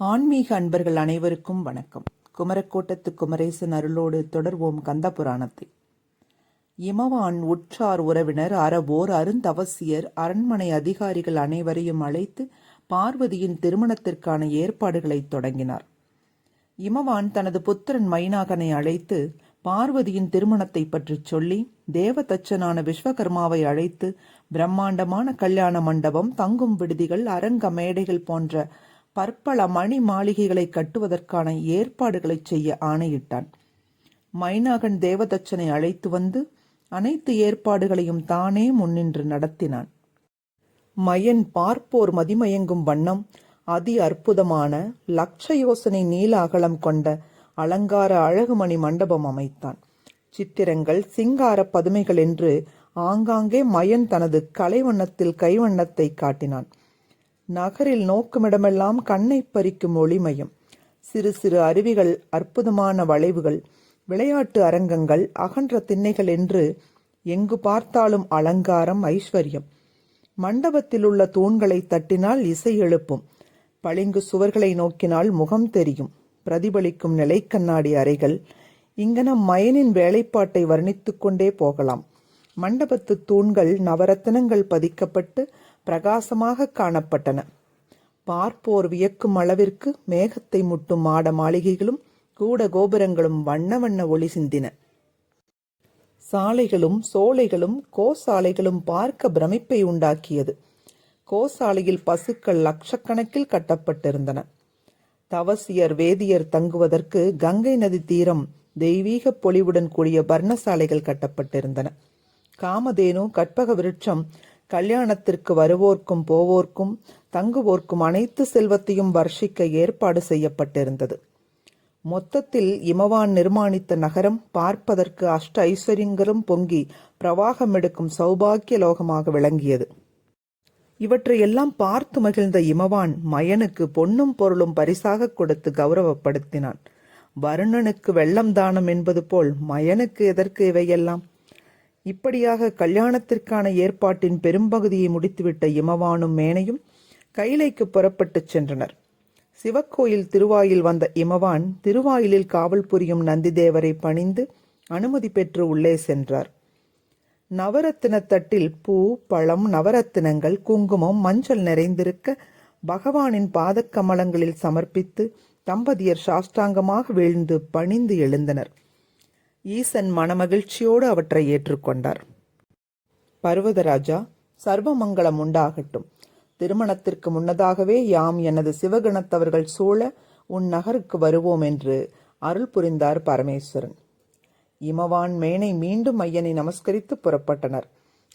ஆன்மீக அன்பர்கள் அனைவருக்கும் வணக்கம். குமரக்கோட்டத்து குமரேசன் அருளோடு தொடர்வோம் கந்த புராணத்தை இமவான் உற்றார் உறவினர் அறவோர் அருந்தவசியர் அரண்மனை அதிகாரிகள் அனைவரையும் அழைத்து பார்வதியின் திருமணத்திற்கான ஏற்பாடுகளை தொடங்கினார். இமவான் தனது புத்திரன் மைனாகனை அழைத்து பார்வதியின் திருமணத்தை பற்றி சொல்லி தேவதச்சனான விஸ்வகர்மாவை அழைத்து பிரம்மாண்டமான கல்யாண மண்டபம் தங்கும் விடுதிகள் அரங்க மேடைகள் போன்ற பற்பல மணி மாளிகைகளை கட்டுவதற்கான ஏற்பாடுகளை செய்ய ஆணையிட்டான். மைனாகன் தேவதச்சனை அழைத்து வந்து அனைத்து ஏற்பாடுகளையும் தானே முன்னின்று நடத்தினான். மயன் பார்ப்போர் மதிமயங்கும் வண்ணம் அதி அற்புதமான லட்ச யோசனை நீல அகலம் கொண்ட அலங்கார அழகுமணி மண்டபம் அமைத்தான். சித்திரங்கள் சிங்கார பதுமைகள் என்று ஆங்காங்கே மயன் தனது கலைவண்ணத்தில் கைவண்ணத்தை காட்டினான். நகரில் நோக்குமிடமெல்லாம் கண்ணை பறிக்கும் ஒளிமயம். சிறு சிறு அருவிகள் அற்புதமான வளைவுகள் விளையாட்டு அரங்கங்கள் அகன்ற திண்ணைகள் என்று எங்கு பார்த்தாலும் அலங்காரம் ஐஸ்வர்யம். மண்டபத்தில் உள்ள தூண்களை தட்டினால் இசை எழுப்பும். பளிங்கு சுவர்களை நோக்கினால் முகம் தெரியும். பிரதிபலிக்கும் நிலைக்கண்ணாடி அறைகள். இங்கன மயனின் வேலைப்பாட்டை வர்ணித்து கொண்டே போகலாம். மண்டபத்து தூண்கள் நவரத்தினங்கள் பதிக்கப்பட்டு பிரகாசமாக காணப்பட்டன. பார்ப்போர் வியக்கும் அளவிற்கு மேகத்தை முட்டும் மாட மாளிகைகளும் கூட கோபுரங்களும் வண்ண வண்ண ஒளி சிந்தின. சாலைகளும் சோலைகளும் கோசாலைகளும் பார்க்க பிரமிப்பை உண்டாக்கியது. கோசாலையில் பசுக்கள் லட்சக்கணக்கில் கட்டப்பட்டிருந்தன. தவசியர் வேதியர் தங்குவதற்கு கங்கை நதி தீரம் தெய்வீக பொலிவுடன் கூடிய பர்ணசாலைகள் கட்டப்பட்டிருந்தன. காமதேனு கற்பக விருட்சம் கல்யாணத்திற்கு வருவோர்க்கும் போவோர்க்கும் தங்குவோர்க்கும் அனைத்து செல்வத்தையும் வர்ஷிக்க ஏற்பாடு செய்யப்பட்டிருந்தது. மொத்தத்தில் இமவான் நிர்மாணித்த நகரம் பார்ப்பதற்கு அஷ்ட ஐஸ்வர்யங்களும் பொங்கி பிரவாகம் எடுக்கும் சௌபாக்கிய லோகமாக விளங்கியது. இவற்றையெல்லாம் பார்த்து மகிழ்ந்த இமவான் மயனுக்கு பொன்னும் பொருளும் பரிசாக கொடுத்து கௌரவப்படுத்தினான். வருணனுக்கு வெள்ளம் தானம் என்பது போல் மயனுக்கு எதற்கு இவையெல்லாம்? இப்படியாக கல்யாணத்திற்கான ஏற்பாட்டின் பெரும்பகுதியை முடித்துவிட்ட இமவானும் மேனையும் கைலைக்கு புறப்பட்டுச் சென்றனர். சிவக்கோயில் திருவாயில் வந்த இமவான் திருவாயிலில் காவல் புரியும் நந்திதேவரை பணிந்து அனுமதி பெற்று உள்ளே சென்றார். நவரத்தின தட்டில் பூ பழம் நவரத்தினங்கள் குங்குமம் மஞ்சள் நிறைந்திருக்க பகவானின் பாதக்கமலங்களில் சமர்ப்பித்து தம்பதியர் சாஷ்டாங்கமாக வீழ்ந்து பணிந்து எழுந்தனர். ஈசன் மனமகிழ்ச்சியோடு அவற்றை ஏற்றுக்கொண்டார். பர்வதராஜா சர்வமங்கலம் உண்டாகட்டும். திருமணத்திற்கு முன்னதாகவே யாம் எனது சிவகணத்தவர்கள் சூழ உன் நகருக்கு வருவோம் என்று அருள் புரிந்தார் பரமேஸ்வரன். இமவான் மேனை மீண்டும் ஐயனை நமஸ்கரித்து புறப்பட்டனர்.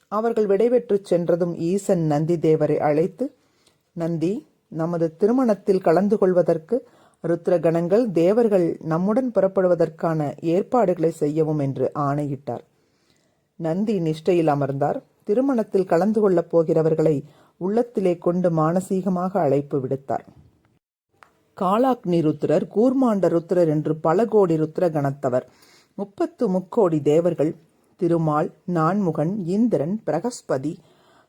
அவர்கள் விடைபெற்றுச் சென்றதும் ஈசன் நந்தி தேவரை அழைத்து நந்தி நமது திருமணத்தில் கலந்து கொள்வதற்கு ருத்ரகணங்கள் தேவர்கள் நம்முடன் புறப்படுவதற்கான ஏற்பாடுகளை செய்யவும் என்று ஆணையிட்டார். நந்தி நிஷ்டையில் அமர்ந்தார். திருமணத்தில் கலந்து கொள்ளப் போகிறவர்களை உள்ளத்திலே கொண்டு மானசீகமாக அழைப்பு விடுத்தார். காலாக்னி ருத்ரர் கூர்மாண்ட ருத்ரர் என்று பல கோடி ருத்ர கணத்தவர் முப்பத்து முக்கோடி தேவர்கள் திருமால் நான்முகன் இந்திரன் பிரகஸ்பதி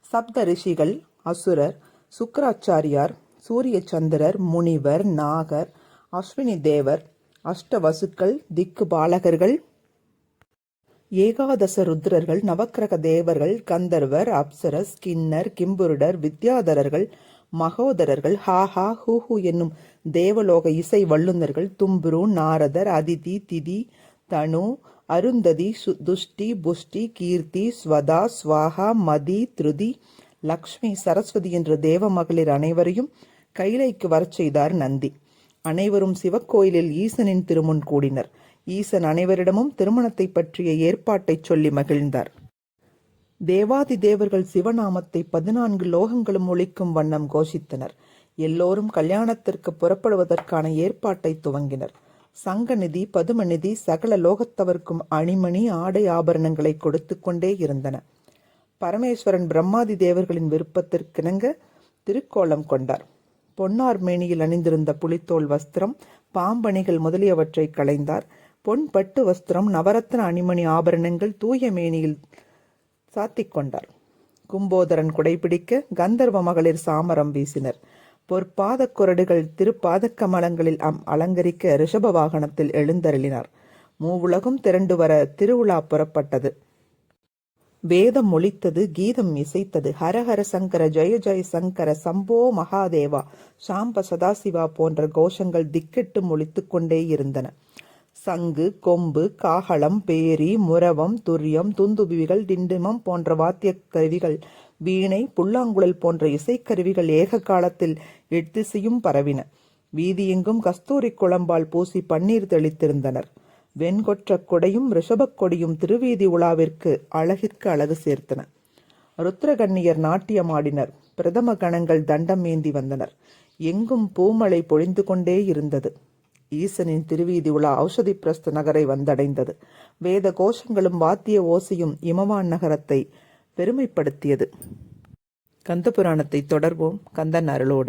சப்த ரிஷிகள் அசுரர் சுக்கராச்சாரியார் சூரிய சந்திரர் முனிவர் நாகர் அஸ்வினி தேவர் அஷ்டவசுக்கள் திக்கு பாலகர்கள் ஏகாதச ருத்ரர்கள் நவக்கிரக தேவர்கள் கந்தர்வர் அப்சரஸ் கிண்ணர் கிம்புருடர் வித்யாதரர்கள் மகோதரர்கள் ஹாஹா ஹூ என்னும் தேவலோக இசை வல்லுநர்கள் தும்புரு நாரதர் அதிதி திதி தனு அருந்ததி துஷ்டி புஷ்டி கீர்த்தி ஸ்வதா ஸ்வாகா மதி திருதி லக்ஷ்மி சரஸ்வதி என்ற தேவ மகளிர் அனைவரையும் கைலைக்கு வரச் செய்தார் நந்தி. அனைவரும் சிவக்கோயிலில் ஈசனின் திருமுன் கூடினர். ஈசன் அனைவரிடமும் திருமணத்தை பற்றிய ஏற்பாட்டை சொல்லி மகிழ்ந்தார். தேவாதி தேவர்கள் சிவநாமத்தை பதினான்கு லோகங்களும் ஒழிக்கும் வண்ணம் கோஷித்தனர். எல்லோரும் கல்யாணத்திற்கு புறப்படுவதற்கான ஏற்பாட்டை துவங்கினர். சங்கநிதி பதுமநிதி சகல லோகத்தவர்க்கும் அணிமணி ஆடை ஆபரணங்களை கொடுத்து கொண்டே இருந்தன. பரமேஸ்வரன் பிரம்மாதி தேவர்களின் விருப்பத்திற்கிணங்க திருக்கோலம் கொண்டார். பொன்னார் மேனியில் அணிந்திருந்த புலித்தோல் வஸ்திரம் பாம்பணிகள் முதலியவற்றை களைந்தார். பொன் பட்டு வஸ்திரம் நவரத்ன அணிமணி ஆபரணங்கள் தூய மேனியில் சாத்திக் கொண்டார். கும்போதரன் குடைபிடிக்க கந்தர்வ மகளிர் சாமரம் வீசினர். பொற்பாதக் குரடுகள் திருப்பாத கமலங்களில் அம் அலங்கரிக்க ரிஷப வாகனத்தில் எழுந்தருளினார். மூவுலகும் திரண்டு வர திருவிழா புறப்பட்டது. வேதம் ஒழித்தது கீதம் இசைத்தது. ஹரஹர சங்கர ஜெய ஜெய சங்கர சம்போ மகாதேவா சாம்ப சதாசிவா போன்ற கோஷங்கள் திக்கெட்டு ஒலித்துக் கொண்டே இருந்தன. சங்கு கொம்பு காகளம் பேரி முரவம் துரியம் துந்துபிகள் டிண்டிமம் போன்ற வாத்திய கருவிகள் வீணை புல்லாங்குழல் போன்ற இசைக்கருவிகள் ஏக காலத்தில் எட்டிசையும் பரவின. வீதியெங்கும் கஸ்தூரி குழம்பால் பூசி பன்னீர் தெளித்திருந்தனர். வெண்கொற்ற கொடையும் ரிஷபக் கொடியும் திருவீதி உலாவிற்கு அழகிற்கு அழகு சேர்த்தன. ருத்ரகண்ணியர் நாட்டியமாடினர். பிரதம கணங்கள் தண்டம் ஏந்தி வந்தனர். எங்கும் பூமழை பொழிந்து கொண்டே இருந்தது. ஈசனின் திருவீதி உலா ஔஷதி பிரஸ்த நகரை வந்தடைந்தது. வேத கோஷங்களும் வாத்திய ஓசையும் இமவான் நகரத்தை பெருமைப்படுத்தியது. கந்தபுராணத்தை தொடர்வோம். கந்தன் அருளோடு.